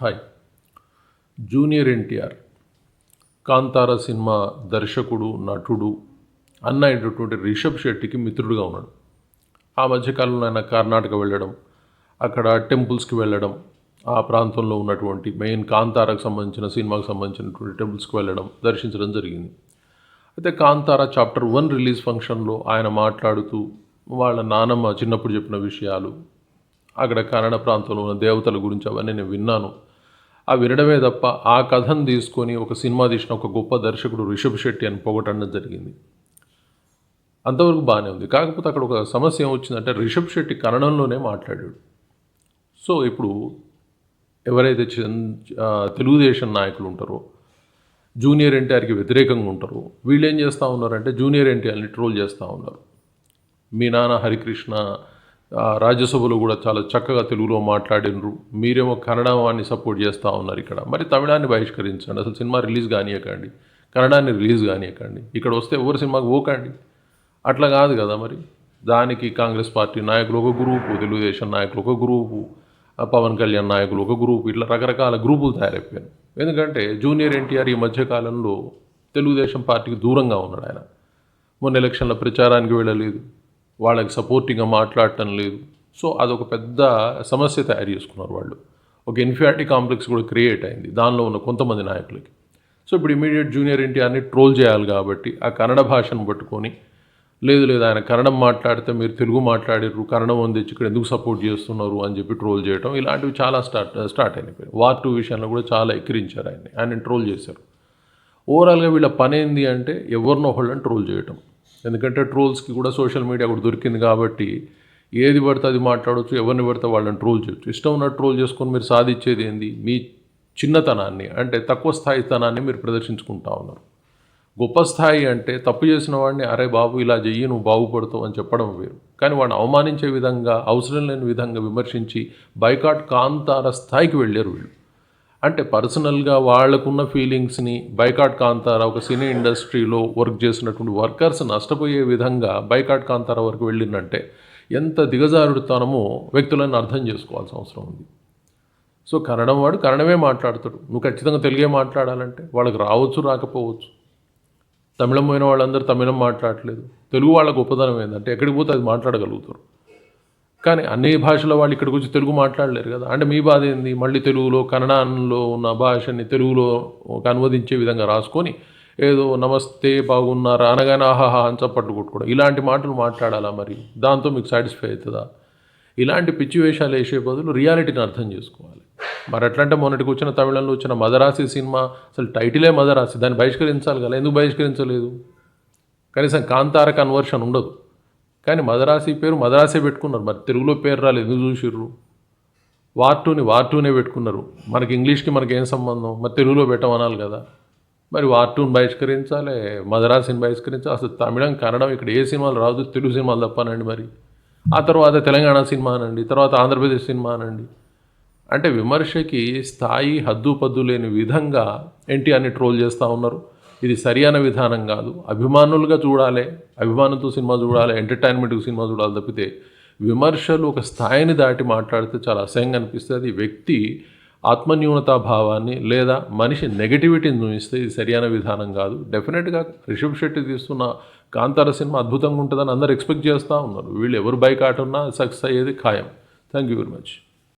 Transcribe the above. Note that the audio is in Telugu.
Hi. Junior NTR Kantara cinema దర్శకుడు నటుడు అన్న అయినటువంటి రిషబ్ శెట్టికి మిత్రుడుగా ఉన్నాడు. ఆ మధ్యకాలంలో ఆయన కర్ణాటక వెళ్ళడం అక్కడ టెంపుల్స్కి వెళ్ళడం ఆ ప్రాంతంలో ఉన్నటువంటి మెయిన్ కాంతారకు సంబంధించిన సినిమాకు సంబంధించినటువంటి టెంపుల్స్కి వెళ్ళడం దర్శించడం జరిగింది. అయితే కాంతార చాప్టర్ వన్ రిలీజ్ ఫంక్షన్లో ఆయన మాట్లాడుతూ వాళ్ళ నానమ్మ చిన్నప్పుడు చెప్పిన విషయాలు అక్కడ కన్నడ ప్రాంతంలో ఉన్న దేవతల గురించి అవన్నీ నేను విన్నాను. ఆ వినడమే తప్ప ఆ కథను తీసుకొని ఒక సినిమా తీసిన ఒక గొప్ప దర్శకుడు రిషబ్ శెట్టి అని పొగటడం జరిగింది. అంతవరకు బాగానే ఉంది. కాకపోతే అక్కడ ఒక సమస్య ఏమొచ్చిందంటే రిషబ్ శెట్టి కన్నడంలోనే మాట్లాడాడు. సో ఇప్పుడు ఎవరైతే తెలుగుదేశం నాయకులు ఉంటారో జూనియర్ ఎన్టీఆర్కి వ్యతిరేకంగా ఉంటారో వీళ్ళు ఏం చేస్తూ ఉన్నారంటే జూనియర్ ఎన్టీఆర్ని ట్రోల్ చేస్తూ ఉన్నారు. మీ నాన్న హరికృష్ణ రాజ్యసభలో కూడా చాలా చక్కగా తెలుగులో మాట్లాడినరు. మీరేమో కన్నడాన్ని సపోర్ట్ చేస్తూ ఉన్నారు ఇక్కడ. మరి తమిళాన్ని బహిష్కరించండి. అసలు సినిమా రిలీజ్ కానియకండి. కన్నడాన్ని రిలీజ్ కానియకండి. ఇక్కడ వస్తే ఎవరు సినిమాకి ఓకండి అట్లా కాదు కదా మరి. దానికి కాంగ్రెస్ పార్టీ నాయకులు ఒక గ్రూపు తెలుగుదేశం నాయకులు ఒక గ్రూపు పవన్ కళ్యాణ్ నాయకులు ఒక గ్రూపు ఇట్లా రకరకాల గ్రూపులు తయారైపోయాను ఎందుకంటే జూనియర్ ఎన్టీఆర్ ఈ మధ్యకాలంలో తెలుగుదేశం పార్టీకి దూరంగా ఉన్నాడు ఆయన. మొన్న ఎలక్షన్ల ప్రచారానికి వెళ్ళలేదు. వాళ్ళకి సపోర్టింగ్గా మాట్లాడటం లేదు. సో అదొక పెద్ద సమస్య తయారు చేసుకున్నారు వాళ్ళు. ఒక ఇన్ఫియారిటీ కాంప్లెక్స్ కూడా క్రియేట్ అయింది. దానిలో ఉన్న కొంతమంది నాయకులకి. సో ఇప్పుడు ఇమీడియట్ జూనియర్ ఎన్టీఆర్ని ట్రోల్ చేయాలి కాబట్టి ఆ కన్నడ భాషను పట్టుకొని లేదు లేదు ఆయన కన్నడం మాట్లాడితే మీరు తెలుగు మాట్లాడారు కన్నడం ఉంది ఇక్కడ ఎందుకు సపోర్ట్ చేస్తున్నారు అని చెప్పి ట్రోల్ చేయడం ఇలాంటివి చాలా స్టార్ట్ స్టార్ట్ అయినాయి. వార్ టూ విషయంలో కూడా చాలా ఎక్కిరించారు ఆయన్ని. ఆయన ట్రోల్ చేశారు. ఓవరాల్గా వీళ్ళ పని ఏంది అంటే ఎవరినో ఒకళ్ళని ట్రోల్ చేయటం. ఎందుకంటే ట్రోల్స్కి కూడా సోషల్ మీడియా కూడా దొరికింది కాబట్టి ఏది పడితే అది మాట్లాడవచ్చు ఎవరిని పడితే వాళ్ళని ట్రోల్ చేయొచ్చు. ఇష్టం ఉన్న ట్రోల్ చేసుకొని మీరు సాధించేది ఏంది? మీ చిన్నతనాన్ని అంటే తక్కువ స్థాయితనాన్ని మీరు ప్రదర్శించుకుంటా ఉన్నారు. గొప్ప స్థాయి అంటే తప్పు చేసిన వాడిని అరే బాబు ఇలా చెయ్యి నువ్వు బాగుపడతావు అని చెప్పడం వేరు. కానీ వాడిని అవమానించే విధంగా అవసరం లేని విధంగా విమర్శించి బైకాట్ కాంతార స్థాయికి వెళ్ళారు వీళ్ళు. అంటే పర్సనల్గా వాళ్ళకున్న ఫీలింగ్స్ని బైకాట్ కాంతారా ఒక సినీ ఇండస్ట్రీలో వర్క్ చేసినటువంటి వర్కర్స్ నష్టపోయే విధంగా బైకాట్ కాంతారా వరకు వెళ్ళిందంటే ఎంత దిగజారుడుతనమో వ్యక్తులను అర్థం చేసుకోవాల్సిన అవసరం ఉంది. సో కన్నడం వాడు కన్నడమే మాట్లాడతాడు. నువ్వు ఖచ్చితంగా తెలుగే మాట్లాడాలంటే వాళ్ళకి రావచ్చు రాకపోవచ్చు. తమిళం పోయిన వాళ్ళందరూ తమిళం మాట్లాడట్లేదు. తెలుగు వాళ్ళ గొప్పదనం ఏంటంటే ఎక్కడికి పోతే అది మాట్లాడగలుగుతారు. కానీ అన్ని భాషల వాళ్ళు ఇక్కడికి వచ్చి తెలుగు మాట్లాడలేరు కదా. అంటే మీ బాధ ఏంది? మళ్ళీ తెలుగులో కన్నడంలో ఉన్న భాషని తెలుగులో ఒక అనువదించే విధంగా రాసుకొని ఏదో నమస్తే బాగున్నారా అనగానే ఆహాహా అని చప్పట్లు కొట్టుకోవడం. ఇలాంటి మాటలు మాట్లాడాలా మరి? దాంతో మీకు సాటిస్ఫై అవుతుందా? ఇలాంటి పిచ్చి వేషాలు వేసే బదులు రియాలిటీని అర్థం చేసుకోవాలి. మరి అట్లంటే మొన్నటికి వచ్చిన తమిళంలో వచ్చిన మదరాసి సినిమా అసలు టైటిలే మదరాసి. దాన్ని బహిష్కరించాలి కదా. ఎందుకు బహిష్కరించలేదు? కనీసం కాంతార కన్వర్షన్ ఉండదు. కానీ మదరాసి పేరు మదరాసే పెట్టుకున్నారు. మరి తెలుగులో పేరు రాలేదు. ఎందుకు చూసిర్రు? వార్ టూని వార్ టూనే పెట్టుకున్నారు. మనకి ఇంగ్లీష్కి మనకి ఏం సంబంధం? మరి తెలుగులో పెట్టమనాలి కదా. మరి వార్ టూని బహిష్కరించాలి మదరాసిని బహిష్కరించాలి. అసలు తమిళం కన్నడం ఇక్కడ ఏ సినిమాలు రాదు? తెలుగు సినిమాలు తప్పనండి మరి. ఆ తర్వాత తెలంగాణ సినిమా అనండి. తర్వాత ఆంధ్రప్రదేశ్ సినిమా అనండి. అంటే విమర్శకి స్థాయి హద్దు పద్దు లేని విధంగా ఎన్టీఆర్ని ట్రోల్ చేస్తూ ఉన్నారు. ఇది సరియైన విధానం కాదు. అభిమానులుగా చూడాలి అభిమానంతో సినిమా చూడాలి ఎంటర్టైన్మెంట్కి సినిమా చూడాలి తప్పితే విమర్శలు ఒక స్థాయిని దాటి మాట్లాడితే చాలా అసహ్యంగా అనిపిస్తుంది. వ్యక్తి ఆత్మన్యూనతా భావాన్ని లేదా మనిషి నెగటివిటీని చూపిస్తే ఇది సరియైన విధానం కాదు. డెఫినెట్గా రిషబ్ శెట్టి తీస్తున్న కాంతార సినిమా అద్భుతంగా ఉంటుందని అందరు ఎక్స్పెక్ట్ చేస్తూ ఉన్నారు. వీళ్ళు ఎవరు బైక్ ఆటన్నా సక్సెస్ అయ్యేది ఖాయం. Thank you very much.